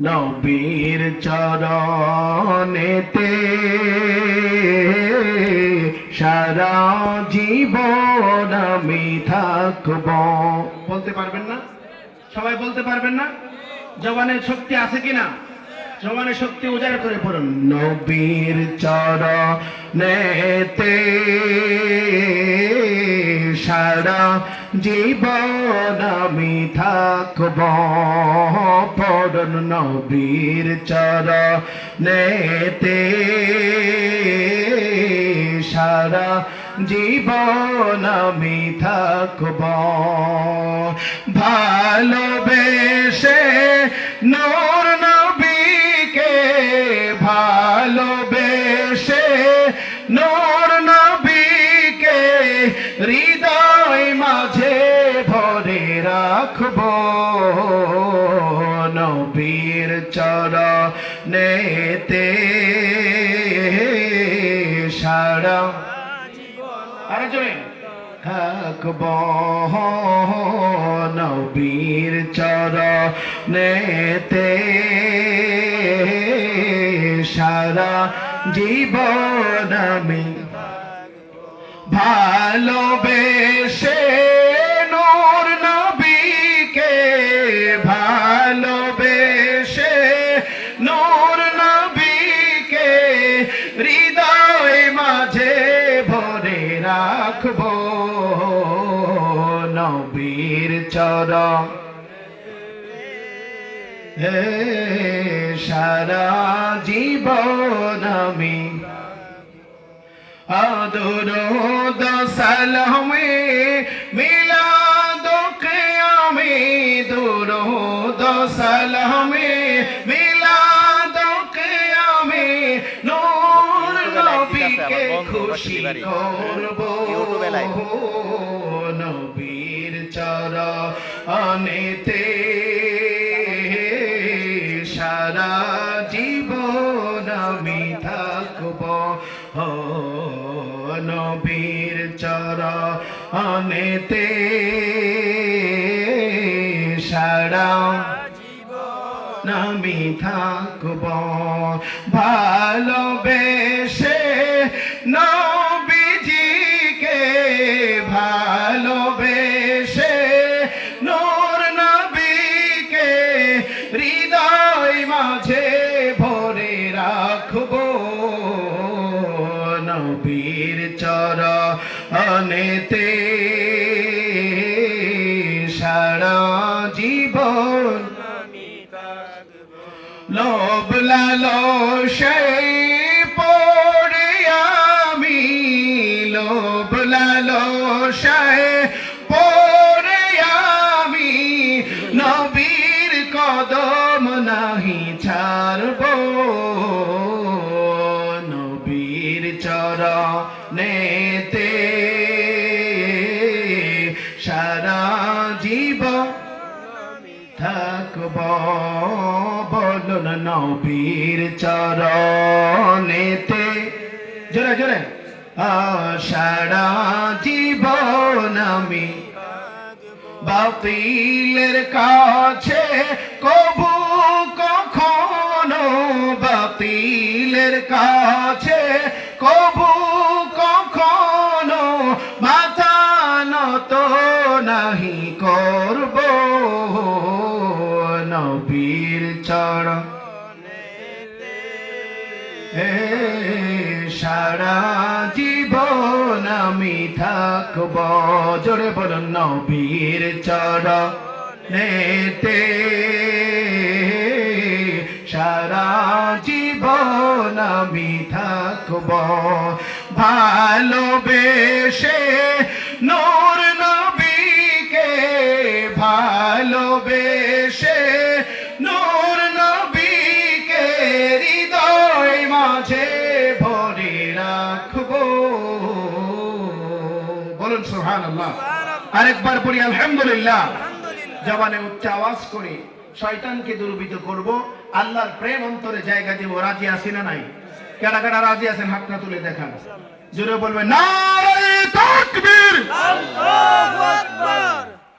নবীর চরণেতে সারা জীবন আমি থাকব। বলতে পারবেন না? সবাই বলতে পারবেন না? জবানের শক্তি আছে কিনা? জবানের শক্তি উজাড় করে পড়ুন। নবীর চরণেতে সারা জীবন আমি থাকব। পড়ন নবীর চরণেতে সারা জীবন আমি থাকব। ভালোবেসে নূর নবীকে রাখব নবীর চরণেতে সারা। আরে নবীর চরণেতে সারা। জীবন আমি ভালোবেসে নবীর হে সারা জীবন আমি আদরুদ সালামে মিলাদ কিয়ামে দুরুদ সালামে মিলাদ কিয়ামে নূর নবীকে খুশি করব ইউটিউবে লাইভ। চরণেতে সারা জীবন আমি থাকব। নবীর চরণেতে সারা আমি থাকব। ভালোবেসে চরণেতে সারা জীবন লোভ লালসে পড়ে আমি লোভ লালসে পড়ে আমি। নবীর কদম নাহি ছাড়ব নবীর চরণেতে থাকব বলুন নবীর চরণেতে। জোরে জোরে। সারা জীবন আমি। বাতিলের কাছে কবু সারা জীবন আমি থাকব। জোরে বলুন, নবীর চরণেতে। সারা জীবন আমি থাকব। ভালোবেসে নূর নবীকে ভালোবেসে মাঝে ভরে রাখব। বলুন সুহান আল্লাহ আরেকবার পড়ি আলহামদুলিল্লাহ। জবানে উচ্চ আওয়াজ করে শয়তানকে দুর্বৃত করব। আল্লাহর প্রেম অন্তরে জায়গা দিব। রাজি আছি না নাই? কেডা কেডা রাজি আছেন? হাতটা তুলে দেখান। জোরে বলবে না তাকবীর। আল্লাহু আকবার।